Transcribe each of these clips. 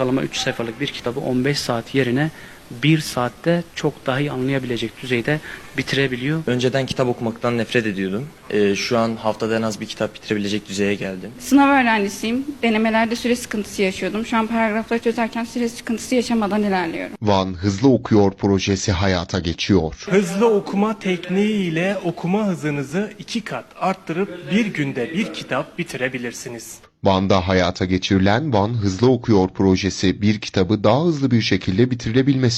ortalama 3 sayfalık bir kitabı 15 saat yerine 1 saatte çok daha iyi anlayabilecek düzeyde bitirebiliyor. Önceden kitap okumaktan nefret ediyordum. Ee, şu an haftada en az bir kitap bitirebilecek düzeye geldim. Sınav öğrencisiyim. Denemelerde süre sıkıntısı yaşıyordum. Şu an paragrafları çözerken süre sıkıntısı yaşamadan ilerliyorum. Van Hızlı Okuyor projesi hayata geçiyor. Hızlı okuma tekniğiyle okuma hızınızı iki kat arttırıp bir günde bir kitap bitirebilirsiniz. Van'da hayata geçirilen Van Hızlı Okuyor projesi bir kitabı daha hızlı bir şekilde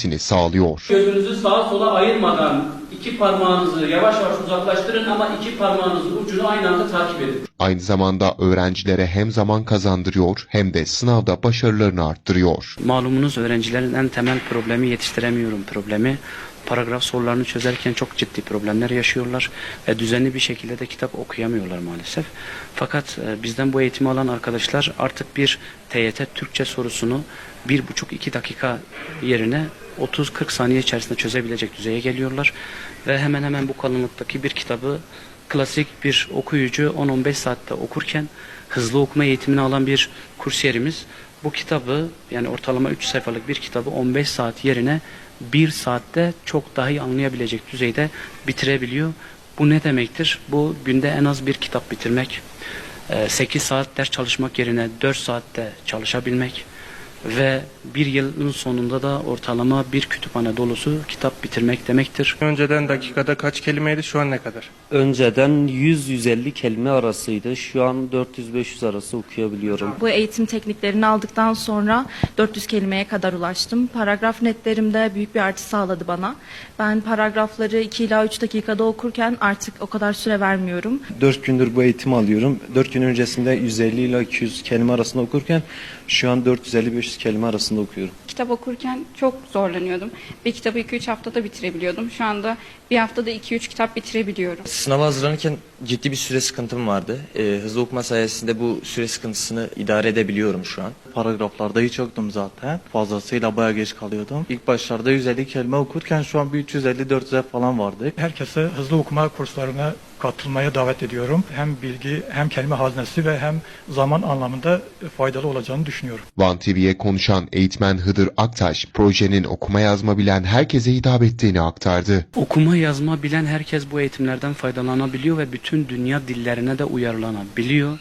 bitirilebilmesini sağlıyor. Gözünüzü sağa sola ayırmadan iki parmağınızı yavaş yavaş uzaklaştırın ama iki parmağınızın ucunu aynı anda takip edin. Aynı zamanda öğrencilere hem zaman kazandırıyor hem de sınavda başarılarını arttırıyor. Malumunuz öğrencilerin en temel problemi yetiştiremiyorum problemi. Paragraf sorularını çözerken çok ciddi problemler yaşıyorlar ve düzenli bir şekilde de kitap okuyamıyorlar maalesef. Fakat e, bizden bu eğitimi alan arkadaşlar artık bir TYT Türkçe sorusunu bir buçuk iki dakika yerine 30-40 saniye içerisinde çözebilecek düzeye geliyorlar ve hemen hemen bu kalınlıktaki bir kitabı klasik bir okuyucu 10-15 saatte okurken hızlı okuma eğitimini alan bir kursiyerimiz bu kitabı yani ortalama 3 sayfalık bir kitabı 15 saat yerine 1 saatte çok daha iyi anlayabilecek düzeyde bitirebiliyor. Bu ne demektir? Bu günde en az bir kitap bitirmek, 8 saat ders çalışmak yerine 4 saatte çalışabilmek ve bir yılın sonunda da ortalama bir kütüphane dolusu kitap bitirmek demektir. Önceden dakikada kaç kelimeydi şu an ne kadar? Önceden 100-150 kelime arasıydı. Şu an 400-500 arası okuyabiliyorum. Bu eğitim tekniklerini aldıktan sonra 400 kelimeye kadar ulaştım. Paragraf netlerimde büyük bir artı sağladı bana. Ben paragrafları 2 ila 3 dakikada okurken artık o kadar süre vermiyorum. 4 gündür bu eğitimi alıyorum. 4 gün öncesinde 150 ile 200 kelime arasında okurken şu an 450-500 kelime arasında okuyorum. Kitap okurken çok zorlanıyordum. Bir kitabı 2-3 haftada bitirebiliyordum. Şu anda bir haftada 2-3 kitap bitirebiliyorum. Sınava hazırlanırken ciddi bir süre sıkıntım vardı. Ee, hızlı okuma sayesinde bu süre sıkıntısını idare edebiliyorum şu an. Paragraflarda hiç yoktum zaten. Fazlasıyla bayağı geç kalıyordum. İlk başlarda 150 kelime okurken şu an bir 350-400'e falan vardık. Herkese hızlı okuma kurslarına katılmaya davet ediyorum. Hem bilgi hem kelime haznesi ve hem zaman anlamında faydalı olacağını düşünüyorum. Van TV'ye konuşan eğitmen Hıdır Aktaş, projenin okuma yazma bilen herkese hitap ettiğini aktardı. Okuma yazma bilen herkes bu eğitimlerden faydalanabiliyor ve bütün dünya dillerine de uyarlanabiliyor.